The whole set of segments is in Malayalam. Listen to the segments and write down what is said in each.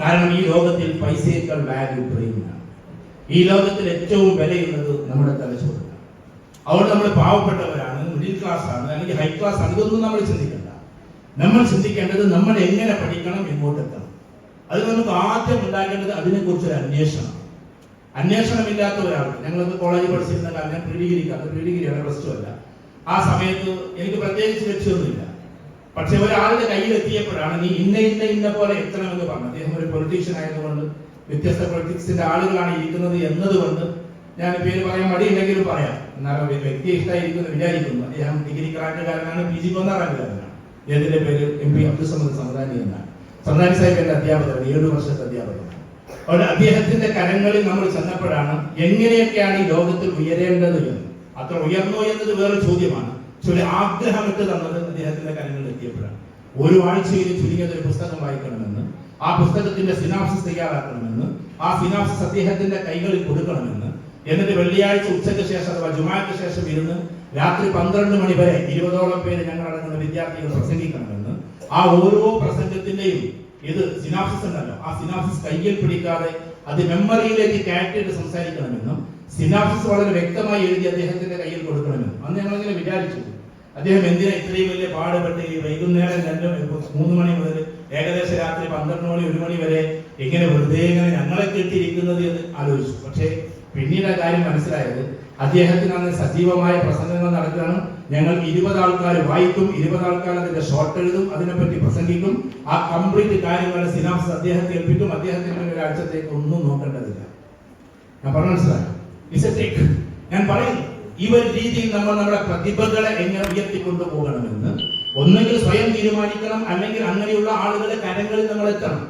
കാരണം ഈ ലോകത്തിൽ പൈസയേക്കാൾ വാല്യൂ ബ്രെയിനാണ് ഈ ലോകത്തിൽ ഏറ്റവും വിലയുള്ളത് നമ്മുടെ തലച്ചോറാണ് അതുകൊണ്ട് നമ്മൾ പാവപ്പെട്ടവരാണ് മിഡിൽ ക്ലാസ് ആണ് അല്ലെങ്കിൽ ഹൈ ക്ലാസ് ആണ്. ഇതൊന്നും നമ്മൾ ചിന്തിക്കണ്ട. നമ്മൾ ചിന്തിക്കേണ്ടത് നമ്മൾ എങ്ങനെ പഠിക്കണം എങ്ങോട്ടെത്തണം അത് നമുക്ക് ആദ്യം ഉണ്ടാക്കേണ്ടത് അതിനെക്കുറിച്ച് അന്വേഷണം. അന്വേഷണമില്ലാത്ത ഒരാൾ ഞങ്ങളൊക്കെ കോളേജിൽ പഠിച്ചിരുന്ന കാലം ഞാൻ പ്രീ ഡിഗ്രിക്ക് അത് പ്രീ ഡിഗ്രിയാണ് പ്ലസ് ടു അല്ല ആ സമയത്ത് എനിക്ക് പ്രത്യേകിച്ച് ലക്ഷ്യമൊന്നുമില്ല. പക്ഷെ ഒരാളുടെ കയ്യിൽ എത്തിയപ്പോഴാണ് നീ ഇന്ന ഇന്ന ഇന്ന പോലെ എത്തണമെന്ന് പറഞ്ഞു അദ്ദേഹം ഒരു പൊളിറ്റീഷ്യൻ ആയതുകൊണ്ട് വ്യത്യസ്ത പൊളിറ്റിക്സിന്റെ ആളുകളാണ് ഇരിക്കുന്നത് എന്നതുകൊണ്ട് ഞാൻ പേര് പറയാൻ മടിയില്ലെങ്കിലും പറയാം. വ്യക്തി വ്യക്തിയെ ഇഷ്ടമായിരിക്കുന്നു വിചാരിക്കുന്നു. അദ്ദേഹം ഡിഗ്രി കാരണക്കാരനാണ് പി ജി ഒന്നാം റാങ്കുകാരനാണ് അദ്ദേഹത്തിന്റെ പേര് എം പി അബ്ദുൾ സമദ് സമദാനി എന്നാണ്. സമദാനി സാഹിബ് എന്റെ അധ്യാപകരാണ് ഏഴു വർഷത്തെ അധ്യാപകനാണ്. അവിടെ അദ്ദേഹത്തിന്റെ കരങ്ങളിൽ നമ്മൾ ചെന്നപ്പോഴാണ് എങ്ങനെയൊക്കെയാണ് ഈ ലോകത്തിൽ ഉയരേണ്ടത് എന്ന്. അത്ര ഉയർന്നോ എന്നത് വേറെ ചോദ്യമാണ്. പക്ഷെ ആഗ്രഹം ഇട്ട് തന്നത് അദ്ദേഹത്തിന്റെ കരങ്ങളിൽ എത്തിയപ്പോഴാണ്. ഒരു ആഴ്ചയിൽ ചുരുങ്ങിയത് ഒരു പുസ്തകം വായിക്കണമെന്ന് ആ പുസ്തകത്തിന്റെ സിനാപ്സിസ് തയ്യാറാക്കണമെന്ന് ആ സിനാപ്സിസ് അദ്ദേഹത്തിന്റെ കൈകളിൽ കൊടുക്കണമെന്ന് എന്നിട്ട് വെള്ളിയാഴ്ച ഉച്ചയ്ക്ക് ശേഷം അഥവാ ജുമാക്ക് ശേഷം ഇരുന്ന് രാത്രി പന്ത്രണ്ട് മണി വരെ ഇരുപതോളം പേര് ഞങ്ങൾ അടങ്ങുന്ന വിദ്യാർത്ഥികൾ പ്രസംഗിക്കണമെന്ന് ആ ഓരോ പ്രസംഗത്തിന്റെയും ഇത് സിനാപ്സിസ് ഉണ്ടല്ലോ ആ സിനാപ്സിസ് കയ്യിൽ പിടിക്കാതെ അത് മെമ്മറിയിലേക്ക് കയറ്റിയിട്ട് സംസാരിക്കണമെന്നും സിനാപ്സിസ് വളരെ വ്യക്തമായി എഴുതി അദ്ദേഹത്തിന്റെ കയ്യിൽ കൊടുക്കണമെന്നും. അന്ന് ഞങ്ങളിങ്ങനെ വിചാരിച്ചു അദ്ദേഹം എന്തിനാ ഇത്രയും വലിയ പാടുപെട്ട് ഈ വൈകുന്നേരം രണ്ട് മൂന്ന് മണി മുതൽ ഏകദേശം രാത്രി പന്ത്രണ്ട് മണി ഒരു മണി വരെ ഇങ്ങനെ വെറുതെ ഇങ്ങനെ ഞങ്ങളെ കെട്ടിയിരിക്കുന്നത് എന്ന് ആലോചിച്ചു. പക്ഷേ പിന്നീട് ആ കാര്യം മനസ്സിലായത് അദ്ദേഹത്തിന് അന്ന് സജീവമായ പ്രസംഗങ്ങൾ നടക്കുകയാണ്. ഞങ്ങൾ ഇരുപത് ആൾക്കാർ വായിക്കും ഇരുപത് ആൾക്കാർ അതിന്റെ ഷോർട്ട് എഴുതും അതിനെപ്പറ്റി പ്രസംഗിക്കും. ആ കംപ്ലീറ്റ് കാര്യങ്ങളുടെ സിനാപ്സ് അദ്ദേഹത്തെ ഏൽപ്പിക്കും. അദ്ദേഹത്തിന്റെ ഒരാഴ്ചത്തേക്ക് ഒന്നും നോക്കേണ്ടതില്ല. ഞാൻ പറഞ്ഞു മനസ്സിലായി. ഞാൻ പറയുന്നു. ഈ ഒരു രീതിയിൽ നമ്മൾ നമ്മുടെ പ്രതിഭകളെ എങ്ങനെ ഉയർത്തിക്കൊണ്ടു പോകണമെന്ന് ഒന്നെങ്കിൽ സ്വയം തീരുമാനിക്കണം അല്ലെങ്കിൽ അങ്ങനെയുള്ള ആളുകളെ കരങ്ങളിൽ നമ്മൾ എത്തണം.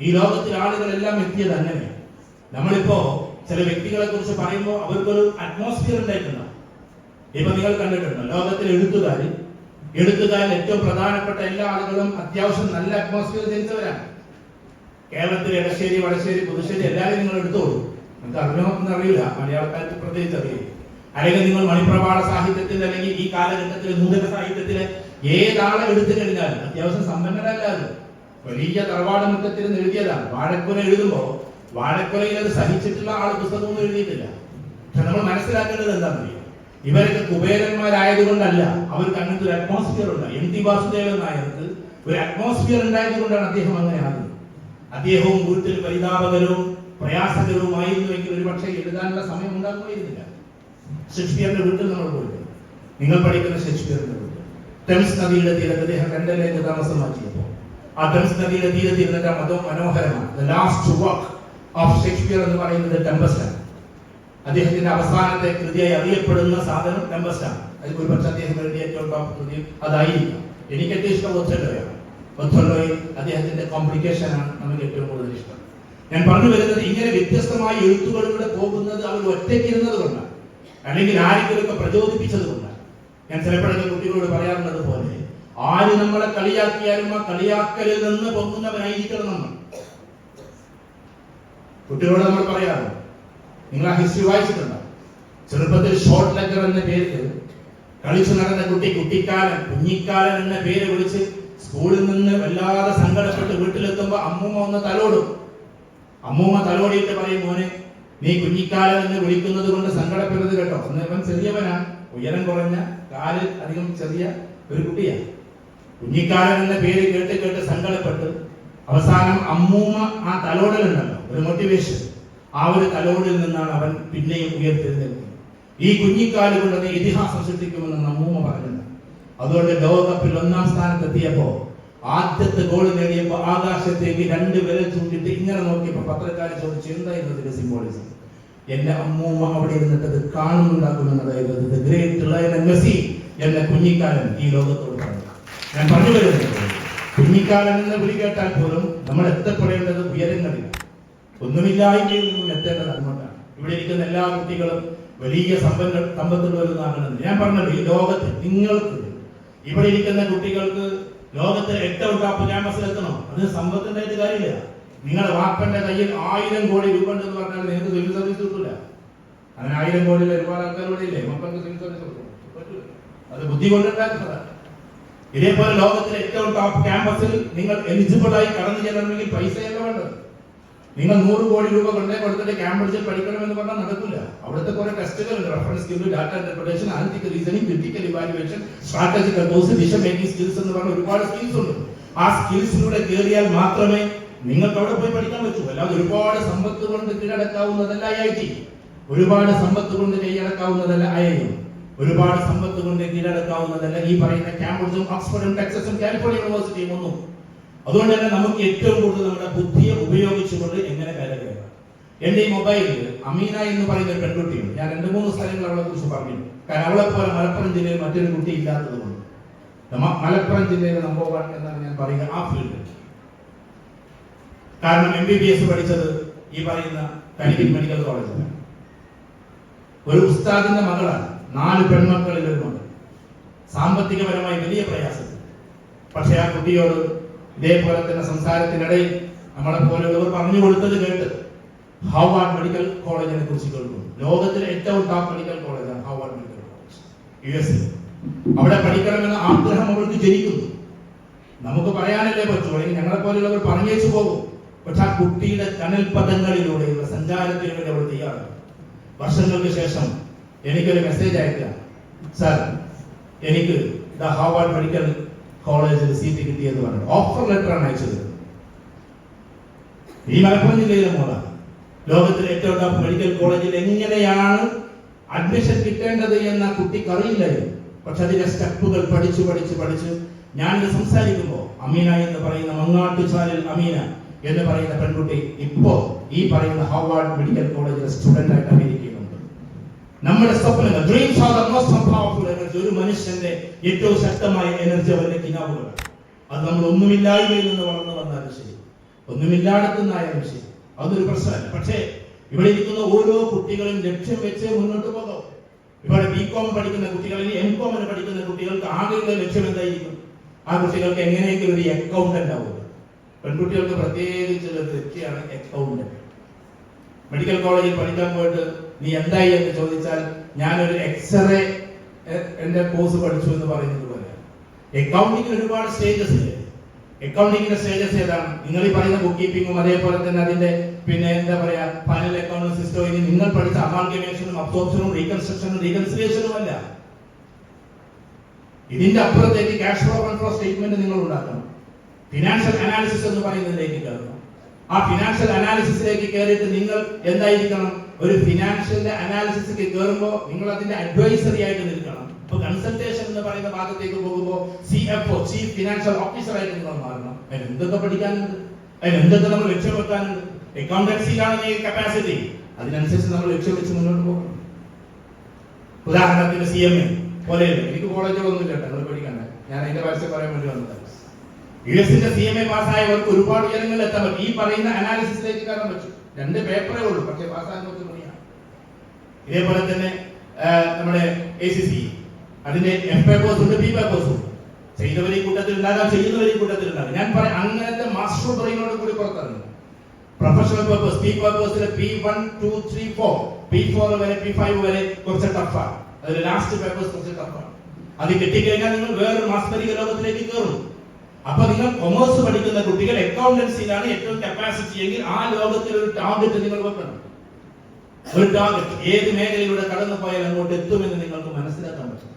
ഈ ലോകത്തിലെ ആളുകളെല്ലാം എത്തിയത് അങ്ങനെ നമ്മളിപ്പോ ചില വ്യക്തികളെ കുറിച്ച് പറയുമ്പോൾ അവർക്കൊരു അറ്റ്മോസ്ഫിയർ ഉണ്ടായിട്ടുണ്ടാവും ഇപ്പൊ നിങ്ങൾ കണ്ടിട്ടുണ്ടോ? ലോകത്തിലെ എഴുത്തുകാർ എഴുത്തുകാരിൽ ഏറ്റവും പ്രധാനപ്പെട്ട എല്ലാ ആളുകളും അത്യാവശ്യം നല്ല അറ്റ്മോസ്ഫിയർ ജനിച്ചവരാണ്. കേരളത്തിൽ ഇടശ്ശേരി വടശ്ശേരി പുതുശ്ശേരി എല്ലാവരും നിങ്ങൾ എടുത്തോളൂ. നിങ്ങൾക്ക് അറിയണമെന്ന് അറിയില്ല. മലയാളക്കാർക്ക് പ്രത്യേകിച്ച് അറിയില്ല. അല്ലെങ്കിൽ നിങ്ങൾ മണിപ്രവാള സാഹിത്യത്തിൽ അല്ലെങ്കിൽ ഈ കാലഘട്ടത്തിലെ നൂതന സാഹിത്യത്തിലെ ഏതാളെ എടുത്തു കഴിഞ്ഞാലും അത്യാവശ്യം സമ്പന്നരല്ലാതെ വലിയ തറവാട് മുറ്റത്തിൽ നിന്ന് എഴുതിയതാണ്. വാഴക്കുല എഴുതുമ്പോ വാഴക്കുലയിൽ അത് സഹിച്ചിട്ടുള്ള ആൾ പുസ്തകമൊന്നും എഴുതിയിട്ടില്ല. നമ്മൾ മനസ്സിലാക്കേണ്ടത് എന്താണെന്നറിയോ? ഇവരൊക്കെ കുബേരന്മാരായതുകൊണ്ടല്ല അവർക്ക് അങ്ങനത്തെ ഒരു അറ്റ്മോസ്ഫിയർ ഉണ്ട് എം ടി വാസുദേവൻ നായർക്ക് ഒരു അറ്റ്മോസ്ഫിയർ ഉണ്ടായതുകൊണ്ടാണ് അദ്ദേഹം അങ്ങനെ ആകുന്നത്. അദ്ദേഹവും വീട്ടിൽ പരിതാപകരവും പ്രയാസകരവുമായിരുന്നുവെങ്കിൽ ഒരു പക്ഷേ എഴുതാനുള്ള സമയം ഉണ്ടാകുമായിരുന്നില്ല. ഷേക്സ്പിയറിന്റെ വീട്ടിൽ നമ്മൾ പോയിട്ട് നിങ്ങൾ പഠിക്കുന്ന ഷെക്സ്പിയറിന്റെ വീട്ടിൽ. ടെംസ് നദിയുടെ തീരത്ത് അദ്ദേഹം ലണ്ടനിലേക്ക് താമസം ആ ടെംസ് നദിയുടെ തീരത്ത് ഇരുന്നിട്ട് മതവും മനോഹരമാണ്. The last work of Shakespeare എന്ന് പറയുന്നത് ടെമ്പസ്റ്റാണ് അദ്ദേഹത്തിന്റെ അവസാനത്തെ കൃതിയായി അറിയപ്പെടുന്ന സാധനം ടെമ്പസ്റ്റാണ് അതിൽ ഒരുപക്ഷെ അദ്ദേഹം ഏറ്റവും ടോപ്പ് കൃതിയും അതായിരിക്കാം. എനിക്ക് ഏറ്റവും ഇഷ്ടം ഒത്തല്ലോയാണ് ഒത്തല്ലോയിൽ അദ്ദേഹത്തിന്റെ കോംപ്ലിക്കേഷൻ ആണ് നമുക്ക് ഏറ്റവും കൂടുതൽ ഇഷ്ടം. ഞാൻ പറഞ്ഞു വരുന്നത് ഇങ്ങനെ വ്യത്യസ്തമായ എഴുത്തുകളിലൂടെ പോകുന്നത് അവർ ഒറ്റയ്ക്ക് ഇരുന്നത് കൊണ്ടാണ്. അല്ലെങ്കിൽ ആരെങ്കിലുമൊക്കെ പ്രചോദിപ്പിച്ചത് കൊണ്ടാണ്. ഞാൻ ചിലപ്പോഴൊക്കെ കുട്ടികളോട് പറയാറുള്ളത് പോലെ ആര് നമ്മളെ കളിയാക്കിയാലും ആ കളിയാക്കലിൽ നിന്ന് പൊങ്ങുന്നവനായിരിക്കണം നമ്മൾ. കുട്ടികളോട് നമ്മൾ പറയാറുണ്ട് നിങ്ങൾ ആ ഹിസ്റ്ററി വായിച്ചിട്ടുണ്ടോ? ചെറുപ്പത്തിൽ ഷോർട്ട് ലെറ്റർ എന്ന പേരിൽ കളിച്ചു നടന്ന കുട്ടി കുട്ടിക്കാലൻ കുഞ്ഞിക്കാലൻ എന്ന പേര് വിളിച്ച് സ്കൂളിൽ നിന്ന് വല്ലാതെ സങ്കടപ്പെട്ട് വീട്ടിലെത്തുമ്പോൾ അമ്മൂമ്മ ഒന്ന് തലോടും. അമ്മൂമ്മ തലോടിയിട്ട് പറയും മോനെ നീ കുഞ്ഞിക്കാലം എന്ന് വിളിക്കുന്നത് കൊണ്ട് സങ്കടപ്പെടരുത് കേട്ടോ. അന്നേരം ചെറിയവനാ. ഉയരം കുറഞ്ഞ കാൽ അധികം ചെറിയ ഒരു കുട്ടിയാണ്. കുഞ്ഞിക്കാലൻ എന്ന പേര് കേട്ട് കേട്ട് സങ്കടപ്പെട്ട്. അവസാനം അമ്മൂമ്മ ആ തലോടലുണ്ടല്ലോ ഒരു മോട്ടിവേഷൻ ആ ഒരു തലോടിൽ നിന്നാണ് അവൻ പിന്നെയും ഉയർത്തെഴുന്നേൽക്കുന്നത്. ഈ കുഞ്ഞിക്കാൽ കൊണ്ട് ഇതിഹാസം സൃഷ്ടിക്കുമെന്ന് അമ്മൂമ്മ പറഞ്ഞത് അതുകൊണ്ട് ലോകകപ്പിൽ ഒന്നാം സ്ഥാനത്തെത്തിയപ്പോ ആദ്യത്തെ ഗോൾ നേടിയപ്പോ ആകാശത്തേക്ക് രണ്ട് വിരൽ ചൂണ്ടിട്ട് ഇങ്ങനെ നോക്കിയപ്പോ പത്രക്കാർ ചോദിച്ചു എന്തായിരുന്നു ഇതിന്റെ സിംബോളിസം എന്റെ അമ്മൂമ്മ അവിടെ ഇരുന്നിട്ട് കാണുന്നുണ്ടാക്കുമെന്നതായിരുന്നു ഗ്രേറ്റ് കുഞ്ഞിക്കാലൻ ഈ ലോകത്തോട് പറഞ്ഞു ഞാൻ പറഞ്ഞു വരുന്നത് കുഞ്ഞിക്കാലൻ എന്ന് വിളി കേട്ടാൽ പോലും നമ്മൾ എത്തപ്പെടേണ്ടത് ഉയരങ്ങളിൽ ഒന്നുമില്ലായ്മയിൽ എത്തേണ്ടത് അങ്ങോട്ടാണ്. ഇവിടെ ഇരിക്കുന്ന എല്ലാ കുട്ടികളും വലിയ സമ്പന്ന സമ്പത്തുള്ളവരെന്നാകണമെന്ന് ഞാൻ പറഞ്ഞത് ഈ ലോകത്ത് നിങ്ങൾക്ക് ഇവിടെ ഇരിക്കുന്ന കുട്ടികൾക്ക് ലോകത്തെ ഏറ്റവും ടോപ്പ് ക്യാമ്പസിൽ എത്തണം. സമ്പത്തിന്റെ കാര്യമില്ല. നിങ്ങളുടെ വാപ്പന്റെ കയ്യിൽ ആയിരം കോടി രൂപ ഉണ്ടെന്ന് പറഞ്ഞാൽ നിങ്ങൾക്ക് സിവിൽ സർവീസ് കിട്ടൂല. അങ്ങനെ ആയിരം കോടി ഒരുപാട് ആൾക്കാരോടെ ഇല്ലേ? മക്കൾക്ക് സിവിൽ സർവീസ് കൊടുക്കണം. അത് ബുദ്ധി കൊണ്ടുണ്ടാക്കുന്നതാണ് ഇതേപോലെ ലോകത്തിലെ ഏറ്റവും ടോപ്പ് ക്യാമ്പസിൽ നിങ്ങൾ എലിജിബിൾ ആയി കടന്നു ചെല്ലണമെങ്കിൽ പൈസയല്ല വേണ്ടത്? നിങ്ങൾ നൂറ് കോടി രൂപ കൊണ്ടേ കൊടുത്തിട്ട് ക്യാമ്പസിൽ പഠിക്കണമെന്ന് പറഞ്ഞാൽ നടക്കില്ല അവിടുത്തെ കുറെ ടെസ്റ്റുകൾ reference skill data interpretation analytical reasoning critical evaluation strategical course decision making skills എന്ന് പറഞ്ഞ ഒരുപാട് സ്കിൽസ് ഉണ്ട്. ആ സ്കിൽസിലൂടെ കയറിയാൽ മാത്രമേ നിങ്ങൾക്ക് അവിടെ പോയി പഠിക്കാൻ പറ്റൂ. അല്ലാതെ ഒരുപാട് സമ്പത്ത് കൊണ്ട് കീഴടക്കാവുന്നതല്ല ഐ ഐ ടി ഒരുപാട് സമ്പത്ത് കൊണ്ട് കൈയടക്കാവുന്നതല്ല ഐ ഐ ഒരുപാട് സമ്പത്ത് കൊണ്ട് കീഴടക്കാവുന്നതല്ല ഈ പറയുന്ന ക്യാമ്പസും ഓക്സ്ഫോർഡും ടെക്സസും കാലിഫോർണിയ യൂണിവേഴ്സിറ്റിയും ഒന്നും. അതുകൊണ്ട് തന്നെ നമുക്ക് ഏറ്റവും കൂടുതൽ നമ്മുടെ ബുദ്ധിയെ ഉപയോഗിച്ചുകൊണ്ട് എങ്ങനെ കയറുകയാണ് എന്റെ ഈ മൊബൈലിൽ അമീന എന്ന് പറയുന്ന പെൺകുട്ടിയുണ്ട്. ഞാൻ രണ്ട് മൂന്ന് സ്ഥലങ്ങൾ അവളെ കുറിച്ച് പറഞ്ഞു കാരണം അവളെ പോലെ മലപ്പുറം ജില്ലയിൽ മറ്റൊരു കുട്ടി ഇല്ലാത്തത് കൊണ്ട് മലപ്പുറം ജില്ലയിലെ നമ്പർ വൺ എന്നാണ് ഞാൻ പറയുക ആ ഫീൽഡ് കാരണം എം ബി ബി എസ് പഠിച്ചത് ഈ പറയുന്ന കരിക്കൽ മെഡിക്കൽ കോളേജിലാണ് ഒരു ഉസ്താദിന്റെ മകളാണ്. നാല് പെൺമക്കളിൽ ഒരു മകൾ സാമ്പത്തികപരമായി വലിയ പ്രയാസത്തിൽ. പക്ഷെ ആ കുട്ടിയോട് ഇതേപോലെ തന്നെ സംസാരത്തിനിടയിൽ നമ്മളെ പോലെയുള്ളവർ പറഞ്ഞു കൊടുത്തത് കേട്ട് ഹാർവാർഡ് മെഡിക്കൽ കോളേജിനെ കുറിച്ച് കേൾക്കുന്നു. ലോകത്തിലെ ഏറ്റവും ടോപ്പ് മെഡിക്കൽ കോളേജാണ് Harvard medical college U S അവിടെ പഠിക്കണമെന്ന ആഗ്രഹം അവൾക്ക് ജനിക്കുന്നു. നമുക്ക് പറയാനല്ലേ പറ്റൂ അല്ലെങ്കിൽ ഞങ്ങളെ പോലെയുള്ളവർ പറഞ്ഞേച്ചു പോകും. പക്ഷെ ആ കുട്ടിയുടെ കനൽ പദങ്ങളിലൂടെയുള്ള സഞ്ചാരത്തിന് വേണ്ടി അവൾ തയ്യാറാണ്. വർഷങ്ങൾക്ക് ശേഷം എനിക്കൊരു മെസ്സേജ് അയക്കുക സാർ എനിക്ക് ദ ഹാർവാർഡ് മെഡിക്കൽ കോളേജിൽ സീറ്റ് കിട്ടിയെന്ന് പറഞ്ഞു. ഓഫർ ലെറ്റർ ആണ് അയച്ചത്. ഈ മലപ്പുറം ജില്ലയിലെ മോളാണ് ലോകത്തിലെ ഏറ്റവും ടോപ്പ് മെഡിക്കൽ കോളേജിൽ എങ്ങനെയാണ് അഡ്മിഷൻ കിട്ടേണ്ടത് എന്ന ആ കുട്ടിക്ക് അറിയില്ലായിരുന്നു. പക്ഷെ അതിന്റെ സ്റ്റെപ്പുകൾ പഠിച്ചു പഠിച്ചു പഠിച്ച്. ഞാനിത് സംസാരിക്കുമ്പോൾ അമീന എന്ന് പറയുന്ന മങ്ങാട്ടുചാലിൽ അമീന എന്ന് പറയുന്ന പെൺകുട്ടി ഇപ്പോ ഈ പറയുന്ന ഹാർവാർഡ് മെഡിക്കൽ കോളേജിലെ സ്റ്റുഡന്റ് ആയിട്ട് അമേരിക്കയിലുണ്ട് നമ്മുടെ സ്വപ്നങ്ങൾ dreams are the most powerful energy ഒരു മനുഷ്യന്റെ ഏറ്റവും ശക്തമായ എനർജി അവന്റെ കിനാവുകളാണ്. അത് നമ്മൾ ഒന്നുമില്ലായ്മയിൽ നിന്ന് വളർന്നു വന്നാലും ശരി. ഒന്നുമില്ലാടത്തുന്നായാലും ശരി. അതൊരു പ്രശ്നമല്ല. പക്ഷേ ഇവിടെ ഇരിക്കുന്ന ഓരോ കുട്ടികളും ലക്ഷ്യം വെച്ച് മുന്നോട്ട് പോകാം. ഇവിടെ ബി കോം പഠിക്കുന്ന കുട്ടികളിൽ എം കോമിന് പഠിക്കുന്ന കുട്ടികൾക്ക് ആകെയുള്ള ലക്ഷ്യം എന്തായിരിക്കും? ആ കുട്ടികൾക്ക് എങ്ങനെയെങ്കിലും ഒരു അക്കൗണ്ടന്റ് ആവുക പെൺകുട്ടികൾക്ക് പ്രത്യേകിച്ചുള്ള ലക്ഷ്യമാണ് അക്കൗണ്ടന്റ് മെഡിക്കൽ കോളേജിൽ പഠിക്കാൻ പോയിട്ട് നീ എന്തായി എന്ന് ചോദിച്ചാൽ ഞാനൊരു എക്സ്റേ എന്റെ കോഴ്സ് പഠിച്ചു എന്ന് പറയുന്നത് പോലെ. അക്കൗണ്ടിങ്ങിന് ഒരുപാട് സ്റ്റേജസ് ഉണ്ട് അക്കൗണ്ടിങ്ങിന്റെ സ്റ്റേജസ് ഏതാണ്? നിങ്ങൾ ഈ പറയുന്ന ബുക്ക് കീപ്പിങ്ങും അതേപോലെ തന്നെ അതിന്റെ പിന്നെ എന്താ പറയാ ഫൈനൽ അക്കൗണ്ട് സിസ്റ്റം ഇനി നിങ്ങൾ പഠിച്ച അമാൽഗമേഷനും അബ്സോർപ്ഷനും റീകൺസ്ട്രക്ഷനും റീകൺസിലേഷനും അല്ല. ഇതിന്റെ അപ്പുറത്തേക്ക് ക്യാഷ് ഫ്ലോ കൺട്രോൾ സ്റ്റേറ്റ്മെന്റ് നിങ്ങൾ ഉണ്ടാക്കണം. ഫിനാൻഷ്യൽ അനാലിസിസ് എന്ന് പറയുന്നതിലേക്ക് കയറണം. ആ ഫിനാൻഷ്യൽ അനാലിസിസിലേക്ക് കയറിയിട്ട് നിങ്ങൾ എന്തായിരിക്കണം? ഒരു ഫിനാൻഷ്യലിന്റെ അനാലിസിസിലേക്ക് കയറുമ്പോൾ നിങ്ങൾ അതിന്റെ അഡ്വൈസറി ആയിട്ട് നിൽക്കണം. ഇപ്പൊ കൺസൾട്ടേഷൻ എന്ന് പറയുന്ന ഭാഗത്തേക്ക് പോകുമ്പോൾ C F O chief financial officer ആയിട്ട് നിങ്ങൾ മാറണം. അതിന് എന്തൊക്കെ പഠിക്കാനുണ്ട്? അതിന് എന്തൊക്കെ നമ്മൾ ലക്ഷ്യം വെക്കാനുണ്ട് അക്കൗണ്ടൻസിയിലാണ് കപ്പാസിറ്റി അതിനനുസരിച്ച് നമ്മൾ ലക്ഷ്യം വെച്ച് മുന്നോട്ട് പോകണം. ഉദാഹരണത്തിന് സി എം എ പോലെ എനിക്ക് കോളേജുകളൊന്നും ഇല്ല നിങ്ങൾ പഠിക്കണ്ട. ഞാൻ അതിന്റെ പരസ്യം പറയാൻ വേണ്ടി വന്നതാണ് യു എസിന്റെ സി എം എ പാസ്സായവർക്ക് ഒരുപാട് ഉയരങ്ങളിൽ എത്താൻ പറ്റും. ഈ പറയുന്ന അനാലിസിസിലേക്ക് കാരണം പറ്റും. രണ്ട് പേപ്പറേ ഉള്ളൂ പക്ഷേ പാസ്സാകാൻ ഇതേപോലെ തന്നെ നമ്മുടെ എ സി സി അതിന്റെ എഫ് പേപ്പേഴ്സ് ഉണ്ട് ബി പേപ്പേഴ്സ് ഉണ്ട്. ചെയ്തവർ ഈ കൂട്ടത്തിൽ ഉണ്ടാകാം ചെയ്യുന്നവർ ഈ കൂട്ടത്തിൽ ഉണ്ടാകാം. ഞാൻ പറയാം അങ്ങനത്തെ മാസ്റ്റർ ബ്രെയിനോട് കൂടി പുറത്തിറങ്ങും. Professional papers P പേപ്പേഴ്സിൽ P one two three four P four വരെ പി ഫൈവ് വരെ കുറച്ച് ടഫാണ് അതിൽ ലാസ്റ്റ് പേപ്പേഴ്സ് കുറച്ച് ടഫാണ് അത് കിട്ടിക്കഴിഞ്ഞാൽ നിങ്ങൾ വേറൊരു മാസ്മരിക ലോകത്തിലേക്ക് കയറും. അപ്പൊ നിങ്ങൾ കൊമേഴ്സ് പഠിക്കുന്ന കുട്ടികൾ അക്കൗണ്ടൻസിയിലാണ് ഏറ്റവും കപ്പാസിറ്റി എങ്കിൽ ആ ലോകത്തിൽ ഒരു ടാർഗറ്റ് നിങ്ങൾ വെക്കണം. ഒരു ടാർഗറ്റ് ഏത് മേഖലയിലൂടെ കടന്നു പോയാൽ അങ്ങോട്ട് എത്തുമെന്ന് നിങ്ങൾക്ക് മനസ്സിലാക്കാൻ പറ്റും.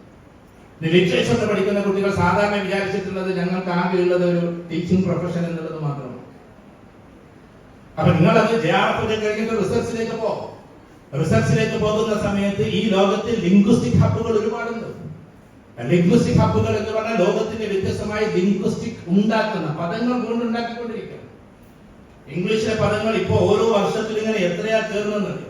ലിറ്ററേച്ചറിൽ പഠിക്കുന്ന കുട്ടികൾ സാധാരണ വിചാരിച്ചിട്ടുള്ളത് ഞങ്ങൾക്ക് ആകെയുള്ളത് ഒരു ടീച്ചിങ് പ്രൊഫഷൻ എന്നുള്ളത് മാത്രമാണ്. അപ്പൊ നിങ്ങൾ അത് ജയാറൊക്കെ കഴിഞ്ഞിട്ട് റിസർച്ചിലേക്ക് പോ. റിസർച്ചിലേക്ക് പോകുന്ന സമയത്ത് ഈ ലോകത്തിൽ ലിംഗ്വിസ്റ്റിക് ഹബ്ബുകൾ ഒരുപാടുണ്ട്. ലിംഗ്വിസ്റ്റിക് ഹബ്ബുകൾ എന്ന് പറഞ്ഞാൽ ലോകത്തിന്റെ വ്യത്യസ്തമായ ലിംഗ്വിസ്റ്റിക് ഉണ്ടാക്കുന്ന പദങ്ങൾ കൊണ്ടുണ്ടാക്കിക്കൊണ്ടിരിക്കുക ഇംഗ്ലീഷിലെ പദങ്ങൾ ഇപ്പോ ഓരോ വർഷത്തിൽ ഇങ്ങനെ എത്രയാ ചേർന്നെന്നറിയോ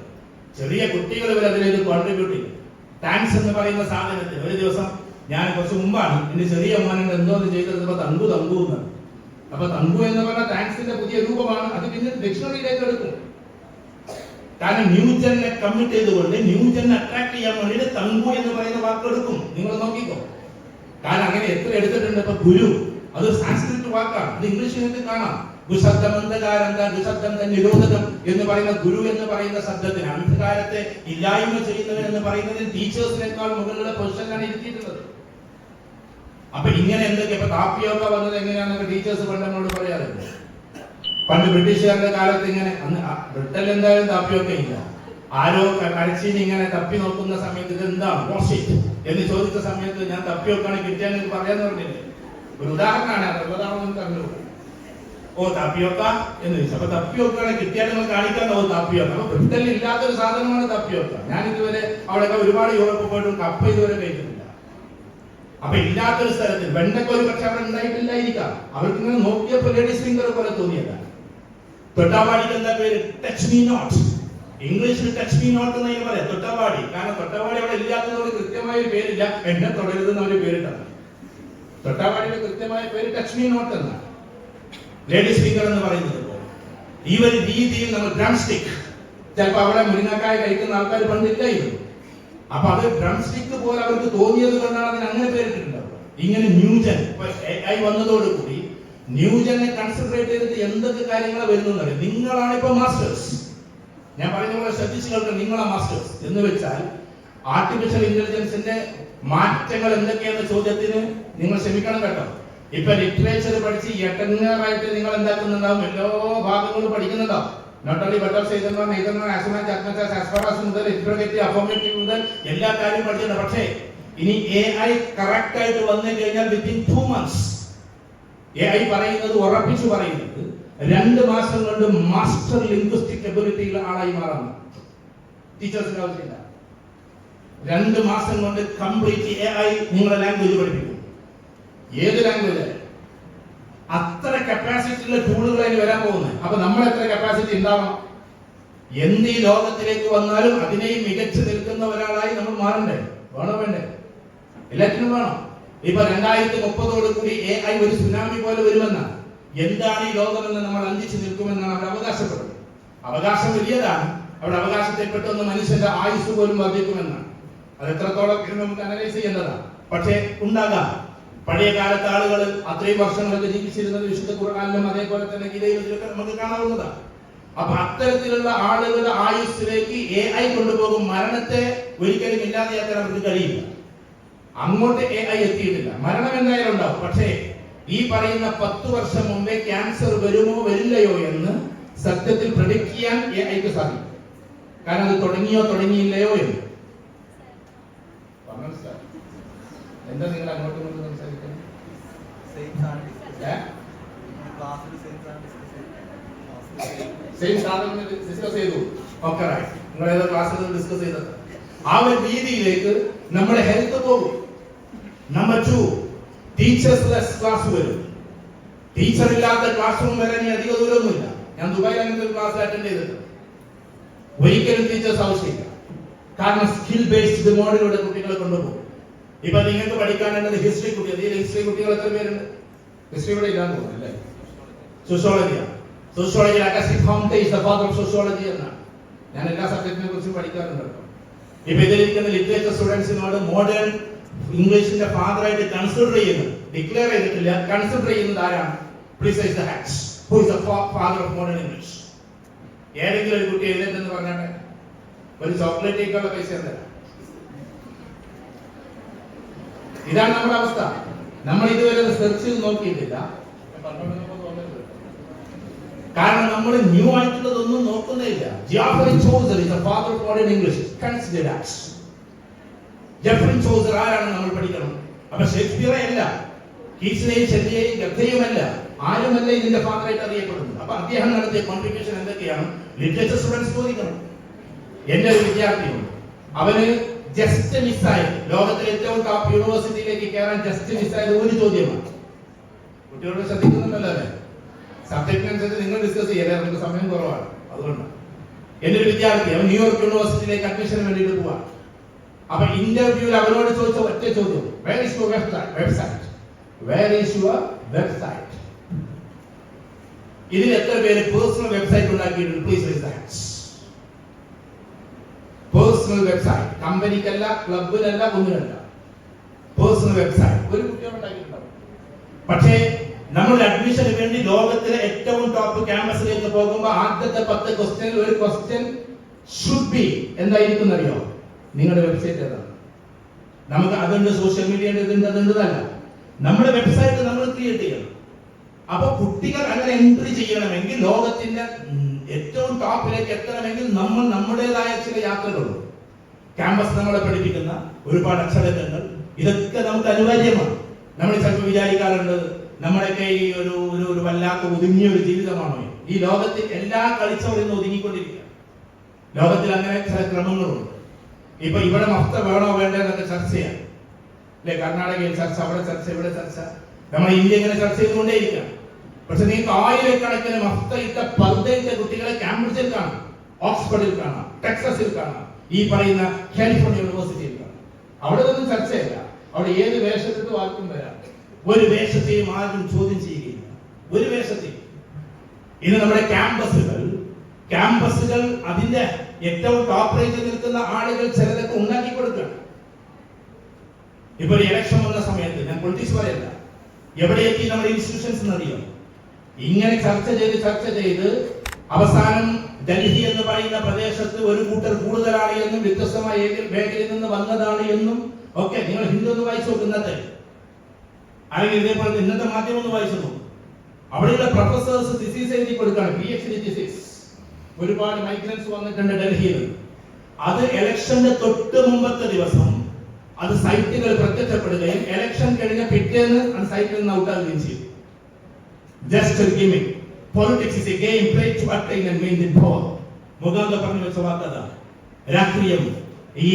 ചെറിയ കുട്ടികൾ വരെ അതിലേക്ക് കോൺട്രിബ്യൂട്ട് ചെയ്യും താങ്ക്സ് എന്ന് പറയുന്ന സാധനത്തിന് ഒരു ദിവസം ഞാൻ കുറച്ച് മുമ്പാണ്. എന്റെ ചെറിയ മോനെ എന്തോ ഒന്ന് ചെയ്തത് തങ്കു തങ്കു എന്നാണ് അപ്പൊ തങ്കു എന്ന് പറഞ്ഞ താങ്ക്സിന്റെ പുതിയ രൂപമാണ്. അത് പിന്നെ ഡിക്ഷണറിയിലേക്ക് എടുക്കും. കാരണം ന്യൂജനെ കമ്മിറ്റ് ചെയ്തുകൊണ്ട് ന്യൂജനെ അട്രാക്ട് ചെയ്യാൻ വേണ്ടിയിട്ട് തങ്കു എന്ന് പറയുന്ന വാക്ക് എടുക്കും. നിങ്ങൾ നോക്കിക്കോ. കാരണം അങ്ങനെ എത്ര എടുത്തിട്ടുണ്ട് ഇപ്പൊ ഗുരു. അത് സാൻസ്ക്രിറ്റ് വാക്കാണ്. അത് ഇംഗ്ലീഷിൽ കാണാം. ഗുശബ്ദം അന്ധകാരന്ത ഗുശബ്ദം നിരോധകം എന്ന് പറയുന്ന ഗുരു എന്ന് പറയുന്ന ശബ്ദത്തിന് അന്ധകാരത്തെ ഇല്ലായ്മ ചെയ്യുന്നവൻ എന്ന് പറയുന്നതിന് ടീച്ചേഴ്സിനേക്കാൾ മുകളിലുള്ള പൊസിഷനിലാണ് ഇരുത്തിയിട്ടുള്ളത് അപ്പൊ ഇങ്ങനെ എന്തൊക്കെ? ഇപ്പൊ കാപ്പിയൊക്കെ വന്നത് എങ്ങനെയാണെന്നൊക്കെ ടീച്ചേഴ്സ് പണ്ട് നമ്മളോട് പറയാറുണ്ട്. പണ്ട് ബ്രിട്ടീഷുകാരുടെ കാലത്ത് ഇങ്ങനെ അന്ന് ബ്രിട്ടനിൽ എന്തായാലും താപ്യൊക്കെ ഇല്ല. ആരോ കരച്ചിന് ഇങ്ങനെ തപ്പി നോക്കുന്ന സമയത്ത് ഇത് എന്താണ് എന്ന് ചോദിച്ച സമയത്ത് ഞാൻ തപ്പി നോക്കാണ് കിട്ടിയാൽ പറയാന്ന് പറഞ്ഞില്ലേ ഒരു ഉദാഹരണമാണ് ഉദാഹരണം അറിഞ്ഞു ഓ തപ്പിയൊക്ക എന്ന് ചോദിച്ചു. അപ്പൊ തപ്പിയൊക്കാണ് കിട്ടിയാൽ നിങ്ങൾ കാണിക്കാൻ ഓ തപ്പിയൊക്ക അപ്പൊ ബ്രിട്ടനിൽ ഇല്ലാത്ത ഒരു സാധനമാണ് തപ്പിയൊക്ക ഞാൻ ഇതുവരെ അവിടെ ഒരുപാട് യൂറോപ്പ് പോയിട്ടും കപ്പ ഇതുവരെ കഴിക്കുന്നില്ല അപ്പൊ ഇല്ലാത്തൊരു സ്ഥലത്തിൽ വെണ്ടക്ക ഒരു പക്ഷെ അവിടെ ഉണ്ടായിട്ടില്ലായിരിക്കാം. അവർക്ക് ഇങ്ങനെ നോക്കിയപ്പോ ലേഡീസ് ഫിംഗർ പോലെ തോന്നിയതാണ് തൊട്ടാവാടിക്ക് എന്താ പേര്? ടച്ച് മീ നോട്ട് ഇംഗ്ലീഷിൽ ടച്ച് മീ നോട്ട് എന്ന് ഞാൻ പറയാം. തൊട്ടാവാടി. കാരണം തൊട്ടാവാടി അവിടെ ഇല്ലാത്തതുകൊണ്ട് കൃത്യമായ പേരില്ല. എന്നെ തുടരുതെന്ന് അവർ പേരിട്ടാണ് തൊട്ടാവാടിയുടെ കൃത്യമായ പേര് ടച്ച് മീ നോട്ട് എന്നാണ് ലേഡീസ് സ്പീക്കർ എന്ന് പറയുന്നത് ഈ ഒരു രീതിയിൽ നമ്മൾ ഡ്രം സ്റ്റിക്ക് ചിലപ്പോൾ അവിടെ മുരിങ്ങക്കായ കഴിക്കുന്ന ആൾക്കാർ പണ്ടില്ലായിരുന്നു അപ്പൊ അത് ഡ്രം സ്റ്റിക്ക് പോലെ അവർക്ക് തോന്നിയത് കൊണ്ടാണ് അതിന് അങ്ങനെ പേരിട്ടിട്ടുണ്ടാവുക. ഇങ്ങനെ ന്യൂജൻ ആയി വന്നതോടുകൂടി ന്യൂജനെ കൺസെൻട്രേറ്റ് ചെയ്തിട്ട് എന്തൊക്കെ കാര്യങ്ങളാണ് വരുന്നത് നിങ്ങളാണ് ഇപ്പൊ മാസ്റ്റേഴ്സ് ഞാൻ പറഞ്ഞ പോലെ ശ്രദ്ധിച്ചു നിങ്ങളാ മാസ്റ്റേഴ്സ് എന്ന് വെച്ചാൽ ആർട്ടിഫിഷ്യൽ ഇന്റലിജൻസിന്റെ മാറ്റങ്ങൾ എന്തൊക്കെയെന്ന ചോദ്യത്തിന് നിങ്ങൾ ക്ഷമിക്കണം കേട്ടോ. ഇപ്പൊ ലിറ്ററേച്ചർ പഠിച്ച് എട്ടങ്ങാറായിട്ട് നിങ്ങൾ എന്താക്കുന്നുണ്ടാവും? എല്ലാ ഭാഗങ്ങളും പഠിക്കുന്നുണ്ടാവും. നോട്ട് ഓൺലി ബട്ടർ ചെയ്തെന്നോ നെയ്തെന്നോ ആസുമാൻ ചർമ്മച്ചാസ് ആസ്പാറാസ് മുതൽ ഇൻട്രോഗേറ്റീവ് അഫോമേറ്റീവ് മുതൽ എല്ലാ കാര്യവും പഠിക്കുന്നുണ്ട് പക്ഷേ ഇനി എ ഐ കറക്റ്റ് ആയിട്ട് വന്നു കഴിഞ്ഞാൽ within two months A I പറയുന്നത് ഉറപ്പിച്ചു പറയുന്നത് രണ്ട് മാസം കൊണ്ട് മാസ്റ്റർ ലിംഗ്വിസ്റ്റിക് എബിലിറ്റിയുള്ള ആളായി മാറുന്നു. ടീച്ചേഴ്സിന്റെ ആവശ്യമില്ല. രണ്ട് മാസം കൊണ്ട് കംപ്ലീറ്റ് എ ഐ നിങ്ങളുടെ ലാംഗ്വേജ് പഠിപ്പിക്കും. ഏത് ലാംഗ്വേജ് അത്ര കപ്പാസിറ്റിയുള്ള ടൂളുകൾ അതിന് വരാൻ പോകുന്നത്. അപ്പൊ നമ്മൾ എത്ര കപ്പാസിറ്റി ഉണ്ടാവണം? എന്ത് ഈ ലോകത്തിലേക്ക് വന്നാലും അതിനെയും മികച്ചു നിൽക്കുന്ന ഒരാളായി നമ്മൾ മാറണ്ടേ? വേണോ വേണ്ടേ? എല്ലാറ്റിനും വേണം? ഇപ്പൊ രണ്ടായിരത്തി മുപ്പതോട് കൂടി എ ഐ ഒരു സുനാമി പോലെ വരുമെന്നാണ് എന്താണ് ഈ ലോകമെന്ന് നമ്മൾ അന്തിച്ചു നിൽക്കുമെന്നാണ് അവർ അവകാശപ്പെടുന്നത്. അവകാശം വലിയതാണ്. അവിടെ അവകാശത്തെപ്പെട്ടൊന്ന് മനുഷ്യന്റെ ആയുസ് പോലും വർദ്ധിക്കുമെന്നാണ്. അത് എത്രത്തോളം എന്ന് നമുക്ക് അനലൈസ് ചെയ്യേണ്ടതാണ്. പക്ഷേ ഉണ്ടാകാം. പഴയ കാലത്ത് ആളുകൾ അത്രയും വർഷങ്ങളൊക്കെ ജീവിച്ചിരുന്നത് വിശുദ്ധ ഖുർആാനിലും അതേപോലെ തന്നെ ഗീതയിലൊക്കെ നമുക്ക് കാണാവുന്നതാണ്. അപ്പൊ അത്തരത്തിലുള്ള ആളുകളുടെ ആയുസ്സിലേക്ക് എ ഐ കൊണ്ടുപോകും മരണത്തെ ഒരിക്കലും ഇല്ലാതെയാക്കാൻ അവർക്ക് കഴിയില്ല. അങ്ങോട്ട് എ ഐ എത്തിയിട്ടില്ല. മരണം എന്തായാലും ഉണ്ടാവും. പക്ഷേ ഈ പറയുന്ന പത്ത് വർഷം മുമ്പേ ക്യാൻസർ വരുമോ വരില്ലയോ എന്ന് സത്യത്തിൽ പ്രഡിക്ട് ചെയ്യാൻ എ ഐക്ക് സാധിക്കും. കാരണം അത് തുടങ്ങിയോ തുടങ്ങിയില്ലയോ എന്ന്. മനസ്സിലാവും. എന്താ നിങ്ങൾ അങ്ങോട്ടും ഇങ്ങോട്ടും സംസാരിക്കുന്നത്? സെയിം സാധനം ഡിസ്കസ് ചെയ്തു. ഓക്കെ നിങ്ങൾ ഏതോ ക്ലാസ്സിൽ ഡിസ്കസ് ചെയ്തത്? ആ ഒരു രീതിയിലേക്ക് നമ്മുടെ ഹെൽത്ത് പോകും. Number two teachers less class വരും. ടീച്ചർ ഇല്ലാത്ത ക്ലാസ് റൂം വരെ ഇനി അധിക ദൂരമൊന്നുമില്ല. ഞാൻ ദുബായിൽ അങ്ങനത്തെ ഒരു ക്ലാസ് അറ്റൻഡ് ചെയ്തിട്ടുണ്ട്. ഒരിക്കലും ടീച്ചേഴ്സ് ആവശ്യമില്ല. കാരണം സ്കിൽ ബേസ്ഡ് മോഡലിലൂടെ കുട്ടികളെ കൊണ്ടുപോകും. ഇപ്പൊ നിങ്ങൾക്ക് പഠിക്കാനുള്ളത് ഹിസ്റ്ററി കുട്ടികൾ ഈ ഹിസ്റ്ററി കുട്ടികൾ എത്ര പേരുണ്ട്. ഹിസ്റ്ററി ഇവിടെ ഇല്ലാന്ന് തോന്നുന്നു അല്ലേ? സോഷ്യോളജിയാണ് sociology അക്കാസിക് foundation is the father of sociology എന്നാണ്. ഞാൻ എല്ലാ സബ്ജക്റ്റിനെ കുറിച്ചും പഠിക്കാറുണ്ട്. ഇപ്പൊ ഇതിലിരിക്കുന്ന ലിറ്ററേച്ചർ സ്റ്റുഡൻസിനോട് മോഡേൺ ഇംഗ്ലീഷിന്റെ ഫാദർ ആയിട്ട് കൺസിഡർ ചെയ്യുന്നത് ഡിക്ലെയർ ചെയ്തിട്ടില്ല. കൺസിഡർ ചെയ്യുന്നത് ആരാണ്? Please the who is the father of modern English ഏതെങ്കിലും ഒരു കുട്ടി എഴുതേണ്ടെന്ന് പറഞ്ഞാട്ടെ? ഒരു ചോക്ലേറ്റിലേക്കുള്ള പൈസ എന്താ ഇതാണ് നമ്മുടെ അവസ്ഥ. നമ്മൾ ഇതുവരെ സെർച്ച് ചെയ്ത് നോക്കിയിട്ടില്ല. കാരണം നമ്മൾ ന്യൂ ആയിട്ടുള്ളതൊന്നും നോക്കുന്നില്ല Geoffrey Chaucer is father of modern English consider that Geoffrey Chaucer ആരാണ് നമ്മൾ പഠിക്കണം? അപ്പൊ ഷേക്സ്പിയറെ അല്ല. കീസിനെയും ഷെല്ലിയെയും ഗദ്ധയുമല്ല ആരുമല്ല ഇതിന്റെ ഫാദറായിട്ട് അറിയപ്പെടുന്നത്? അപ്പൊ അദ്ദേഹം നടത്തിയ കോൺട്രിബ്യൂഷൻ എന്തൊക്കെയാണ്? ലിറ്ററേച്ചർ സ്റ്റുഡൻസ് ചോദിക്കണം. എന്റെ ഒരു വിദ്യാർത്ഥിയുണ്ട്. അവന് ജസ്റ്റ് മിസ്സായി ലോകത്തിലെ ഏറ്റവും ടോപ്പ് യൂണിവേഴ്സിറ്റിയിലേക്ക് കയറാൻ ജസ്റ്റ് മിസ്സായത് ഒരു ചോദ്യമാണ്. കുട്ടികളോട് ശ്രദ്ധിക്കുന്നുണ്ടല്ലോ അല്ലേ? സബ്ജക്റ്റിനനുസരിച്ച് നിങ്ങൾ ഡിസ്കസ് ചെയ്യല്ലേ നമുക്ക് സമയം കുറവാണ്. അതുകൊണ്ട്. ഒരു വിദ്യാർത്ഥി അവൻ ന്യൂയോർക്ക് യൂണിവേഴ്സിറ്റിയിലേക്ക് അഡ്മിഷന് വേണ്ടിയിട്ട് പോവാ. അപ്പൊ ഇന്റർവ്യൂവിൽ അവരോട് ചോദിച്ച ഒറ്റ ചോദ്യം. Where is your website where is your website ഇതിൽ എത്ര പേര് പേഴ്സണൽ വെബ്സൈറ്റ് ഉണ്ടാക്കിയിട്ടുണ്ട്? Please raise hands personal website. കമ്പനിക്കല്ല ക്ലബിനല്ല ഒന്നിനല്ല. Personal website. ഒരു കുട്ടികൾ ഉണ്ടാക്കിയിട്ടുണ്ടാവും. പക്ഷേ നമ്മൾ അഡ്മിഷന് വേണ്ടി ലോകത്തിലെ ഏറ്റവും ടോപ്പ് ക്യാമ്പസിലേക്ക് പോകുമ്പോൾ ആദ്യത്തെ പത്ത് ക്വസ്റ്റ്യനിൽ ഒരു ക്വസ്റ്റ്യൻ ഷുഡ് ബി എന്തായിരിക്കും അറിയോ? നിങ്ങളുടെ വെബ്സൈറ്റ് ഏതാണ്? നമുക്ക് അതുണ്ട് സോഷ്യൽ മീഡിയ ഇതുണ്ട് അതുണ്ടതല്ല നമ്മുടെ വെബ്സൈറ്റ് നമ്മൾ ക്രിയേറ്റ് ചെയ്യണം. അപ്പൊ കുട്ടികൾ അങ്ങനെ എൻട്രി ചെയ്യണമെങ്കിൽ ലോകത്തിന്റെ ഏറ്റവും ടോപ്പിലേക്ക് എത്തണമെങ്കിൽ നമ്മൾ നമ്മുടേതായ ചില യാത്രകളുണ്ട്. ക്യാമ്പസ് നമ്മളെ പഠിപ്പിക്കുന്ന ഒരുപാട് അക്ഷരങ്ങൾ ഇതൊക്കെ നമുക്ക് അനിവാര്യമാണ്. നമ്മൾ ചിലപ്പോൾ വിചാരിക്കാറുണ്ട് നമ്മളൊക്കെ ഈ ഒരു ഒരു ഒരു വല്ലാത്ത ഒതുങ്ങിയ ഒരു ജീവിതമാണോ ഈ ലോകത്തിൽ എല്ലാ കളിച്ചവരും ഇന്ന് ഒതുങ്ങിക്കൊണ്ടിരിക്കുക ലോകത്തിൽ അങ്ങനെ ചില ക്രമങ്ങളുണ്ട്. ഇപ്പൊ ഇവിടെ മഫ്ത വേണോ വേണ്ടോ എന്നൊക്കെ ചർച്ചയാണ് അല്ലെ? കർണാടകയിൽ ചർച്ച അവിടെ ചർച്ച ഇവിടെ ചർച്ച. നമ്മുടെ ഇന്ത്യ ഇങ്ങനെ ചർച്ച ചെയ്തുകൊണ്ടേയിരിക്കാം പക്ഷെ നിങ്ങൾക്ക് ആയിരക്കണക്കിന് മഫ്ത ഇട്ട കുട്ടികളെ കാംബ്രിഡ്ജിൽ കാണാം ഓക്സ്ഫോർഡിൽ കാണാം ടെക്സസിൽ കാണാം ഈ പറയുന്ന കാലിഫോർണിയ യൂണിവേഴ്സിറ്റിയിൽ കാണാം. അവിടെ ഒന്നും ചർച്ചയില്ല. അവിടെ ഏത് വേഷത്തിട്ട് ആർക്കും വരാം. ഒരു വേഷത്തെയും ആരും ചോദ്യം ചെയ്യുകയില്ല. ഒരു വേഷത്തെയും. ഇന്ന് നമ്മുടെ ക്യാമ്പസുകൾ ക്യാമ്പസുകൾ അതിന്റെ ഏറ്റവും ടോപ്പ് റേഞ്ചിൽ നിൽക്കുന്ന ആളുകൾ ചിലതൊക്കെ ഉണ്ടാക്കി കൊടുക്കണം ഇപ്പൊ ഒരു ഇലക്ഷൻ വന്ന സമയത്ത് ഞാൻ പൊളിറ്റിക്സ് പറയല്ല. എവിടെ എത്തി നമ്മുടെ ഇൻസ്റ്റിറ്റ്യൂഷൻസ് എന്നറിയാം? ഇങ്ങനെ ചർച്ച ചെയ്ത് ചർച്ച ചെയ്ത് അവസാനം ഡൽഹി എന്ന് പറയുന്ന പ്രദേശത്ത് ഒരു കൂട്ടർ കൂടുതലാണ് എന്നും വ്യത്യസ്തമായ മേഖലയിൽ നിന്ന് വന്നതാണ് എന്നും ഒക്കെ നിങ്ങൾ ഹിന്ദു ഒന്ന് വായിച്ചു നോക്കും ഇന്നത്തെ. അല്ലെങ്കിൽ ഇതേപോലെ ഇന്നത്തെ മാധ്യമം ഒന്ന് വായിച്ചു നോക്കും. അവിടെയുള്ള പ്രൊഫസേഴ്സ് ഡിസീസ് എഴുതി കൊടുക്കാണ് പി എച്ച് ഡി ഡിസീസ് ഒരുപാട് മൈഗ്രൻസ് വന്നിട്ടുണ്ട് ഡൽഹിയിൽ. അത് ഇലക്ഷന്റെ തൊട്ട് മുമ്പത്തെ ദിവസം അത് സൈറ്റുകൾ പ്രത്യക്ഷപ്പെടുകയും ഇലക്ഷൻ കഴിഞ്ഞ പിറ്റേന്ന് അത് സൈറ്റിൽ നിന്ന് ഔട്ടാകുകയും ചെയ്തു. ജസ്റ്റ് ഒരു gaming politics is a game play to attain and maintain power മുഖാന്ത പറഞ്ഞു വെച്ച വാക്കത രാഷ്ട്രീയം ഈ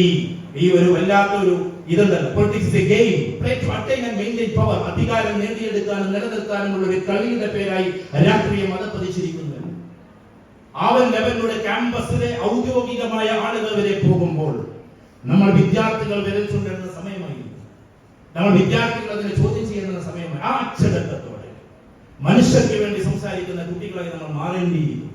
ഈ ഒരു വല്ലാത്ത ഒരു ഇതുണ്ടല്ലോ. Politics is a game play to attain and maintain power അധികാരം നേടിയെടുക്കാനും നിലനിർത്താനുമുള്ള ഒരു കളിയുടെ പേരായി രാഷ്ട്രീയം അതപ്പതിച്ചിരിക്കുന്നു. ആ ഒരു ലെവലിലൂടെ ക്യാമ്പസിലെ ഔദ്യോഗികമായ ആളുകൾ വരെ പോകുമ്പോൾ നമ്മൾ വിദ്യാർത്ഥികൾ വിരൽ ചൂണ്ടുന്ന സമയമായി. നമ്മൾ വിദ്യാർത്ഥികൾ അതിനെ ചോദ്യം ചെയ്യുന്ന സമയമായി. ആ അച്ചടക്കത്തോടെ മനുഷ്യർക്ക് വേണ്ടി സംസാരിക്കുന്ന കുട്ടികളായി നമ്മൾ മാറേണ്ടിയിരിക്കുന്നു